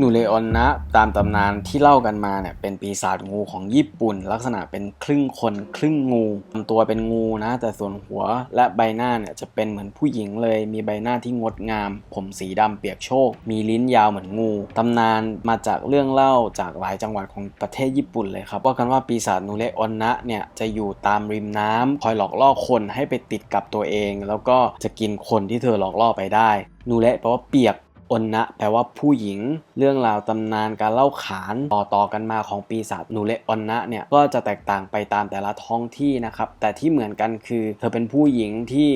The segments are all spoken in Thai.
นูเลออนนะ ตามตำนานที่เล่ากันมาเนี่ยเป็นปีศาจงูของญี่ปุ่น ลักษณะเป็นครึ่งคนครึ่งงูลำตัวเป็นงูนะ แต่ส่วนหัวและใบหน้าเนี่ยจะเป็นเหมือนผู้หญิงเลย มีใบหน้าที่งดงาม ผมสีดำเปียกโชก มีลิ้นยาวเหมือนงูตำนานมาจากเรื่องเล่าจากหลายจังหวัดของประเทศญี่ปุ่นเลยครับว่ากันว่าปีศาจนูเลออนนะเนี่ยจะอยู่ตามริมน้ำคอยหลอกล่อคนให้ไปติดกับตัวเอง แล้วก็จะกินคนที่เธอหลอกล่อไปได้นูเลแปลว่าเปียก อนนะแปลว่าผู้หญิง เรื่องราวตำนานการเล่าขานต่อต่อกันมาของปีศาจนูเลออนนะเนี่ยก็จะแตกต่างไปตามแต่ละท้องที่นะครับ แต่ที่เหมือนกันคือ เธอเป็นผู้หญิงที่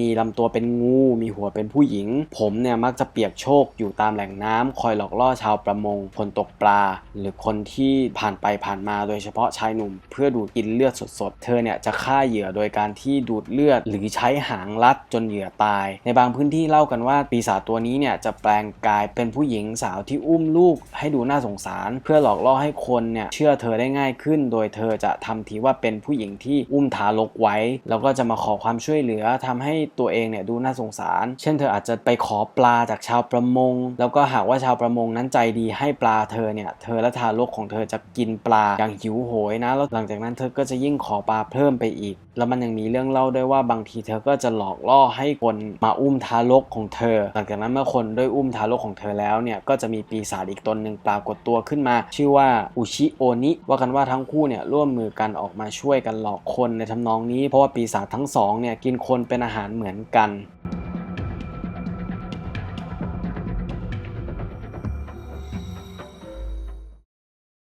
มีลำตัวเป็นงู มีหัวเป็นผู้หญิง ผมเนี่ยมักจะเปียกโชกอยู่ตามแหล่งน้ำคอยหลอกล่อชาวประมงคนตกปลา หรือคนที่ผ่านไปผ่านมาโดยเฉพาะชายหนุ่ม เพื่อดูดกินเลือดสดๆ เธอเนี่ยจะฆ่าเหยื่อโดยการที่ดูดเลือด หรือใช้หางลัดจนเหยื่อตาย ในบางพื้นที่เล่ากันว่าปีศาจตัวนี้เนี่ยจะแปลงกายเป็นผู้หญิงสาวที่อุ้มลูกให้ดูน่าสงสาร เพื่อหลอกล่อให้คนเนี่ยเชื่อเธอได้ง่ายขึ้น โดยเธอจะทำทีว่าเป็นผู้หญิงที่อุ้มทารกไว้ แล้วก็จะมาขอความช่วยเหลือทำให้ตัวเองเนี่ยดูน่าสงสาร เช่นเธออาจจะไปขอปลาจากชาวประมง แล้วก็หากว่าชาวประมงนั้นใจดีให้ปลาเธอเนี่ยเธอและทารกของเธอจะกินปลาอย่างหิวโหยนะแล้วหลังจากนั้นเธอก็จะยิ่งขอปลาเพิ่มไปอีก แล้วมันยังมีเรื่องเล่าด้วยว่าบางทีเธอก็จะหลอกล่อให้คนมาอุ้มทารกของเธอ หลังจากนั้นเมื่อคนได้อุ้มทารกของเธอแล้วเนี่ยก็จะมีปีศาจอีกตนหนึ่งปรากฏตัวขึ้นมา ชื่อว่าอุชิโอนิว่ากันว่าทั้งคู่เนี่ยร่วมมือกันออกมาช่วยกันหลอกคนในทำนองนี้ เพราะว่าปีศาจทั้งสองเนี่ยกินคนเป็นอาหารเหมือนกัน